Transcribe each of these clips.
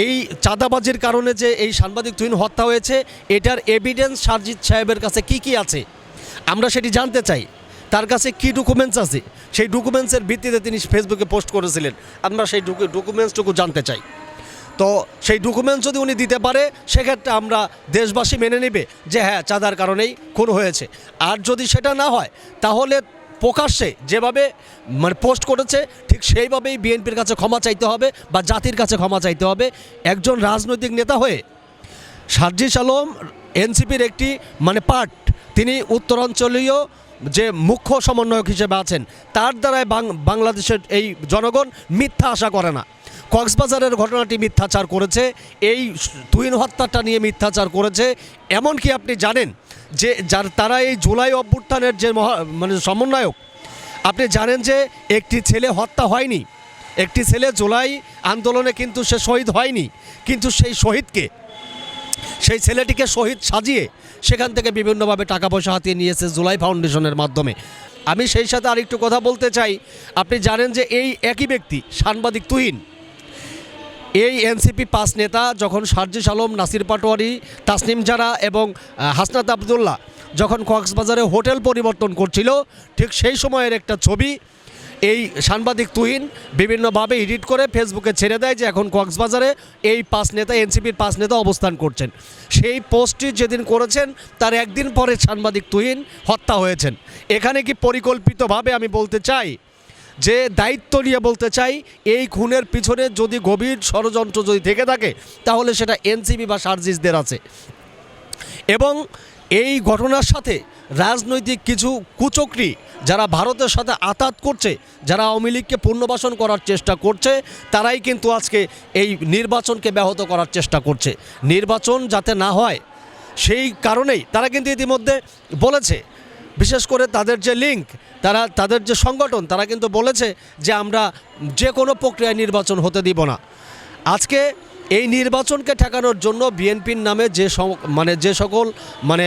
এই চাঁদাবাজির কারণে যে এই সাংবাদিক তুহিন হত্যা হয়েছে, এটার এভিডেন্স সারজিৎ সাহেবের কাছে কি কি আছে? আমরা সেটি জানতে চাই। তার কাছে কি ডকুমেন্টস আছে? সেই ডকুমেন্টসের ভিত্তিতে তিনি ফেসবুকে পোস্ট করেছিলেন। আমরা সেই ডকুমেন্টসটুকু জানতে চাই। তো সেই ডকুমেন্টস যদি উনি দিতে পারে, সেক্ষেত্রে আমরা দেশবাসী মেনে নেবে যে হ্যাঁ চাঁদার কারণেই খুন হয়েছে। আর যদি সেটা না হয়, তাহলে প্রকাশ্যে যেভাবে মানে পোস্ট করেছে, ঠিক সেইভাবেই বিএনপির কাছে ক্ষমা চাইতে হবে বা জাতির কাছে ক্ষমা চাইতে হবে। একজন রাজনৈতিক নেতা হয়ে সার্জিস আলম এনসিপির একটি মানে পার্ট, তিনি উত্তরাঞ্চলীয় যে মুখ্য সমন্বয়ক হিসেবে আছেন, তার দ্বারাই বাংলাদেশের এই জনগণ মিথ্যা আশা করে না। কক্সবাজারের ঘটনাটি মিথ্যাচার করেছে, এই তুহিন হত্যাটা নিয়ে মিথ্যাচার করেছে। এমনকি আপনি জানেন যে যার, তারা এই জুলাই অভ্যুত্থানের যে মহা মানে সমন্বয়ক, আপনি জানেন যে একটি ছেলে হত্যা হয়নি। একটি ছেলে জুলাই আন্দোলনে কিন্তু সে শহীদ হয়নি, কিন্তু সেই শহীদকে, সেই ছেলেটিকে শহীদ সাজিয়ে সেখান থেকে বিভিন্নভাবে টাকা পয়সা হাতিয়ে নিয়েছে জুলাই ফাউন্ডেশনের মাধ্যমে। আমি সেই সাথে আরেকটু কথা বলতে চাই। আপনি জানেন যে এই একই ব্যক্তি, সাংবাদিক তুহিন এই এনসিপি পাঁচ নেতা যখন সার্জিস আলম, নাসির পাটোয়ারি, তাসনিম জারা এবং হাসনাত আবদুল্লাহ যখন কক্সবাজারে হোটেল পরিবর্তন করছিল, ঠিক সেই সময়ের একটা ছবি, এই সাংবাদিক তুহিন বিভিন্নভাবে এডিট করে ফেসবুকে ছেড়ে দেয় যে এখন কক্সবাজারে এই পাঁচ নেতা, এনসিপির পাঁচ নেতা অবস্থান করছেন। সেই পোস্টটি যেদিন করেছেন, তার একদিন পরে সাংবাদিক তুহিন হত্যা হয়েছেন। এখানে কি পরিকল্পিতভাবে আমি বলতে চাই যে দায়িত্ব নিয়ে বলতে চাই, এই খুনের পিছনে যদি গভীর ষড়যন্ত্র যদি থেকে থাকে, তাহলে সেটা এনসিবি বা সার্জিসদের আছে। এবং এই ঘটনার সাথে রাজনৈতিক কিছু কুচক্রি যারা ভারতের সাথে আতাত করছে, যারা আওয়ামী লীগকে পুনর্বাসন করার চেষ্টা করছে, তারাই কিন্তু আজকে এই নির্বাচনকে ব্যাহত করার চেষ্টা করছে। নির্বাচন যাতে না হয়, সেই কারণেই তারা কিন্তু ইতিমধ্যে বলেছে বিশেষ করে তাদের যে লিঙ্ক তারা, তাদের যে সংগঠন, তারা কিন্তু বলেছে যে আমরা যে কোনো প্রক্রিয়ায় নির্বাচন হতে দিব না। আজকে এই নির্বাচনকে ঠেকানোর জন্য বিএনপির নামে যে মানে যে সকল মানে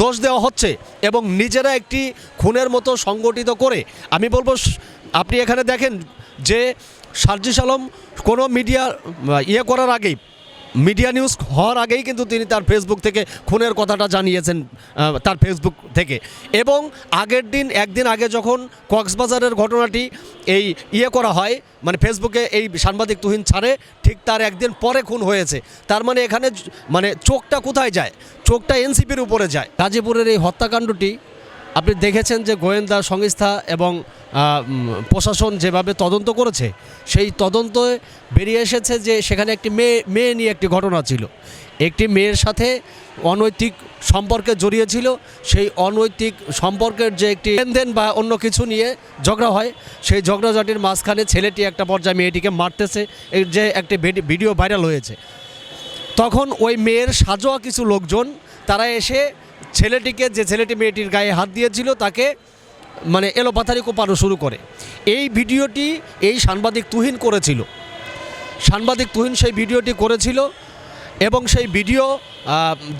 দোষ দেওয়া হচ্ছে এবং নিজেরা একটি খুনের মতো সংগঠিত করে, আমি বলব আপনি এখানে দেখেন যে সার্জিস আলম কোনো মিডিয়া ইয়ে করার আগেই মিডিয়া নিউজ হওয়ার আগেই কিন্তু তিনি তার ফেসবুক থেকে খুনের কথাটা জানিয়েছেন তার ফেসবুক থেকে। এবং আগের দিন, একদিন আগে যখন কক্সবাজারের ঘটনাটি এই ইয়ে করা হয় মানে ফেসবুকে এই সাংবাদিক তুহিন ছাড়ে, ঠিক তার একদিন পরে খুন হয়েছে। তার মানে এখানে মানে চোখটা কোথায় যায়? চোখটা এনসিপির উপরে যায়। গাজীপুরের এই হত্যাকাণ্ডটি আপনি দেখেছেন যে গোয়েন্দা সংস্থা এবং প্রশাসন যেভাবে তদন্ত করেছে, সেই তদন্তে বেরিয়ে এসেছে যে সেখানে একটি মেয়ে মেয়ে নিয়ে একটি ঘটনা ছিল। একটি মেয়ের সাথে অনৈতিক সম্পর্কে জড়িয়েছিল সেই অনৈতিক সম্পর্কের যে একটি লেনদেন বা অন্য কিছু নিয়ে ঝগড়া হয়, সেই ঝগড়াঝাটির মাঝখানে ছেলেটি একটা পর্যায়ে মেয়েটিকে মারতেছে, এর যে একটি ভিডি- ভিডিও ভাইরাল হয়েছে। তখন ওই মেয়ের সাজোয়া কিছু লোকজন, তারা এসে ছেলেটিকে, যে ছেলেটি মেয়েটির গায়ে হাত দিয়েছিল, তাকে মানে এলোপাথারি কোপানো শুরু করে। এই ভিডিওটি এই সাংবাদিক তুহিন করেছিল। সাংবাদিক তুহিন সেই ভিডিওটি করেছিল এবং সেই ভিডিও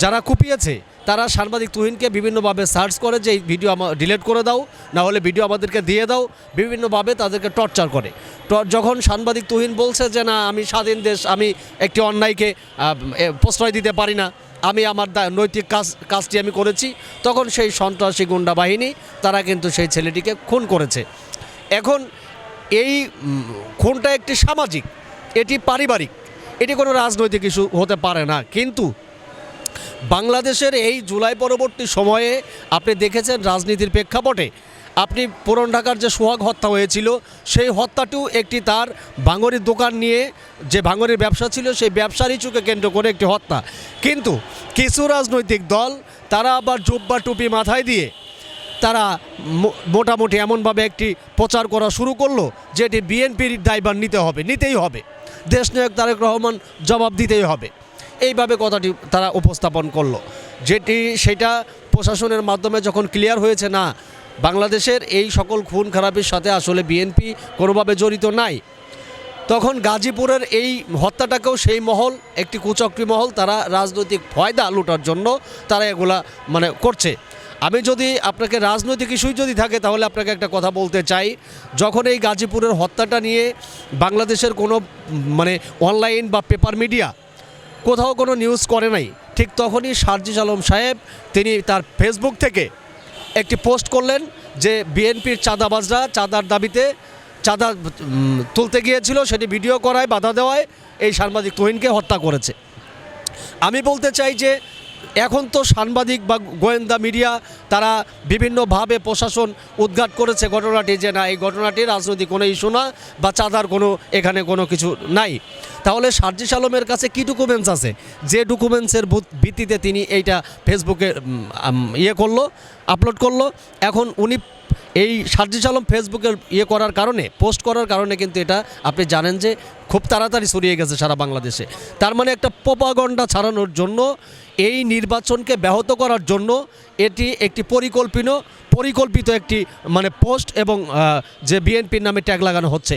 যারা কুপিয়েছে তারা সাংবাদিক তুহিনকে বিভিন্নভাবে সার্চ করে যে ভিডিও আমার ডিলিট করে দাও, না হলে ভিডিও আমাদেরকে দিয়ে দাও, বিভিন্নভাবে তাদেরকে টর্চার করে। যখন সাংবাদিক তুহিন বলছে যে, না, আমি স্বাধীন দেশ, আমি একটি অন্যায়কে প্রশ্রয় দিতে পারি না, আমি আমার নৈতিক কাজ কাজটি আমি করেছি, তখন সেই সন্ত্রাসী গুন্ডা বাহিনী, তারা কিন্তু সেই ছেলেটিকে খুন করেছে। এখন এই খুনটা একটি সামাজিক, এটি পারিবারিক, এটি কোনো রাজনৈতিক ইস্যু হতে পারে না, কিন্তু বাংলাদেশের এই জুলাই পরবর্তী সময়ে আপনি দেখেছেন রাজনীতির প্রেক্ষাপটে। আপনি পুরন ঢাকার যে সোহাগ হত্যা হয়েছিল, সেই হত্যাটিও একটি তার ভাঙরির দোকান নিয়ে যে ভাঙরির ব্যবসা ছিল, সেই ব্যবসার ইস্যুকে কেন্দ্র করে একটি হত্যা। কিন্তু কিছু রাজনৈতিক দল, তারা আবার জুব্বা টুপি মাথায় দিয়ে তারা মোটামুটি এমনভাবে একটি প্রচার করা শুরু করল যে এটি বিএনপির দায়ভার নিতে হবে, নিতেই হবে। দেশ নায়ক তারেক রহমান জবাব দিতেই হবে। এইভাবে কথাটি তারা উপস্থাপন করল। যেটি সেটা প্রশাসনের মাধ্যমে যখন ক্লিয়ার হয়েছে, না, বাংলাদেশের এই সকল খুন খারাপের সাথে আসলে বিএনপি কোনোভাবে জড়িত নাই। তখন গাজীপুরের এই হত্যাটাকেও সেই মহল, একটি কুচক্রী মহল, তারা রাজনৈতিক ফয়দা লুটার জন্য তারা এগুলা মানে করছে। আমি যদি আপনাকে রাজনৈতিক ইস্যুই যদি থাকে, তাহলে আপনাকে একটা কথা বলতে চাই। যখন এই গাজীপুরের হত্যাটা নিয়ে বাংলাদেশের কোনো মানে অনলাইন বা পেপার মিডিয়া কোথাও কোনো নিউজ করে নাই। ঠিক তখনই সারজিজ আলম সাহেব, তিনি তার ফেসবুক থেকে একটি পোস্ট করলেন যে বিএনপির চাঁদাবাজরা চাঁদার দাবিতে চাঁদা তুলতে গিয়েছিল, সেটি ভিডিও করায়, বাধা দেওয়ায় এই সাংবাদিক তহিনকে হত্যা করেছে। আমি বলতে চাই যে এখন তো সাংবাদিক বা গোয়েন্দা মিডিয়া, তারা বিভিন্নভাবে প্রশাসন উদ্ঘাট করেছে ঘটনাটি যে না, এই ঘটনাটি রাজনৈতিক কোনো ইস্যু না বা চাঁদার কোনো, এখানে কোনো কিছু নাই। তাহলে সার্জিস আলমের কাছে কী ডকুমেন্টস আছে? যে ডকুমেন্টসের ভিত্তিতে তিনি এইটা ফেসবুকে ইয়ে করল, আপলোড করল, এখন উনি এই সার্জিস আলম ফেসবুকে ইয়ে করার কারণে, পোস্ট করার কারণে কিন্তু এটা আপনি জানেন যে খুব তাড়াতাড়ি ছড়িয়ে গেছে সারা বাংলাদেশে। তার মানে একটা পোপাগন্ডা ছাড়ানোর জন্য এই নির্বাচনকে ব্যাহত করার জন্য এটি একটি পরিকল্পিত পরিকল্পিত একটি মানে পোস্ট এবং যে বিএনপির নামে ট্যাগ লাগানো হচ্ছে।